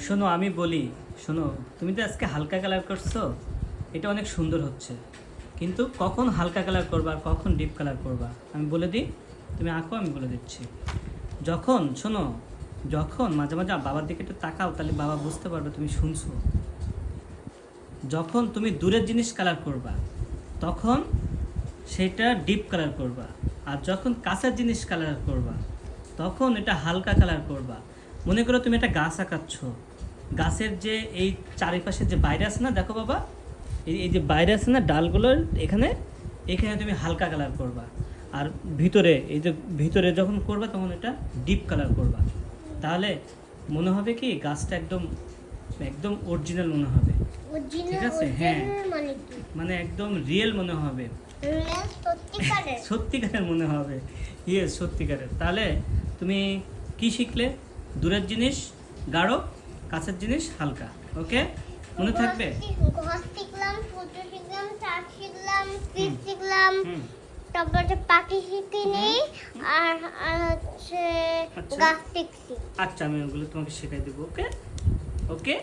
শোনো, আমি বলি, শোনো, তুমি তো আজকে হালকা কালার করছ, এটা অনেক সুন্দর হচ্ছে। কিন্তু কখন হালকা কালার করবা আর কখন ডিপ কালার করবা? আমি বলে দিই, তুমি আঁকো, আমি বলে দিচ্ছি। যখন, শোনো, যখন মাঝে মাঝে বাবার দিকে একটু তাকাও, তাহলে বাবা বুঝতে পারবে তুমি শুনছো। যখন তুমি দূরের জিনিস কালার করবা, তখন সেটা ডিপ কালার করবা। আর যখন কাঁচের জিনিস কালার করবা, তখন এটা হালকা কালার করবা। মনে করো তুমি একটা গাছ আঁকাচ্ছ। গাছের যে এই চারিপাশে যে আছে না দেখো বাবা এই এই যে আছে না ডালগুলোর এখানে এখানে তুমি হালকা কালার করবা। আর ভিতরে এই যে ভিতরে যখন করবা তখন এটা ডিপ কালার করবা। তাহলে মনে হবে কি গাছটা একদম একদম অরিজিনাল মনে হবে। ঠিক আছে, হ্যাঁ। মানে মানে একদম রিয়েল মনে হবে। সত্যিকারের? মনে হবে। ইয়ে সত্যিকারের। তাহলে তুমি কি শিখলে? দূরের জিনিস গাঢ় কাছের জিনিস হালকা ওকে? মনে থাকবে? শিখলাম শিখলাম চাঁদ শিখলাম শিখলাম হুম। তারপর হচ্ছে পাখি শিখিনি আর আর হচ্ছে আচ্ছা। গাছ শিখছি। আচ্ছা আমি ওগুলো তোমাকে শেখাই দেবো ওকে? ওকে?